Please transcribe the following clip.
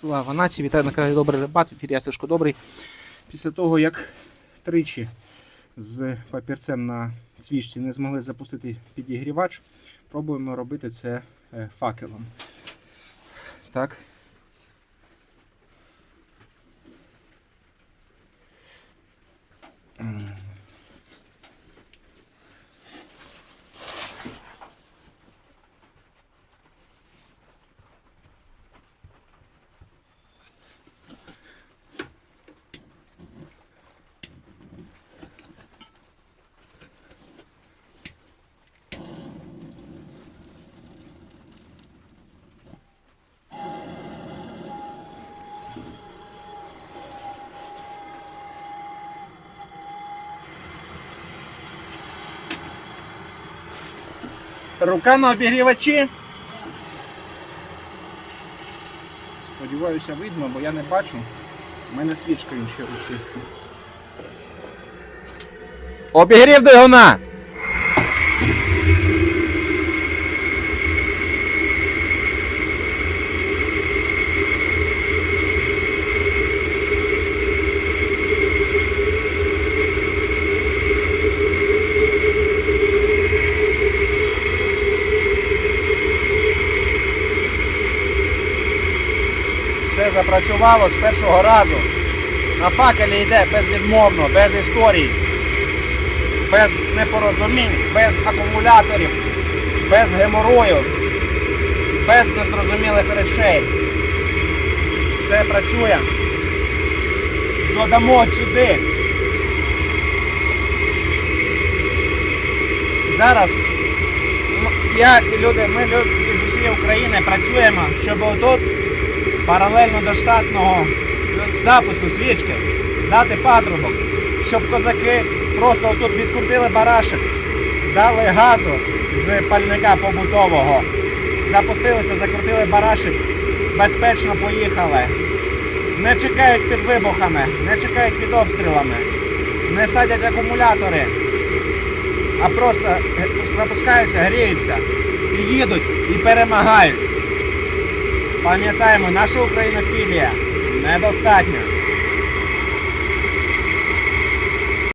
Слава нації, вітаю на каналі Добрий Рибат, в ефірі Добрий. Після того, як тричі з папірцем на цвічці не змогли запустити підігрівач, пробуємо робити це е, факелом. Так. Рука на обігрівачі. Сподіваюся, видно, бо я не бачу. У мене свічка інші руці. Обігрів двигуна! Запрацювало з першого разу. На факелі йде безвідмовно, без історій, без непорозумінь, без акумуляторів, без геморою, без незрозумілих речей. Все працює. Додамо сюди. Зараз я і люди, ми люди з усієї України працюємо, щоб отут паралельно до штатного запуску свічки дати патрубок, щоб козаки просто отут відкрутили барашек, дали газу з пальника побутового, запустилися, закрутили барашек, безпечно поїхали. Не чекають під вибухами, не чекають під обстрілами, не садять акумулятори, а просто е, запускаються, гріються і їдуть і перемагають. Пам'ятаємо, наша українофілія недостатня.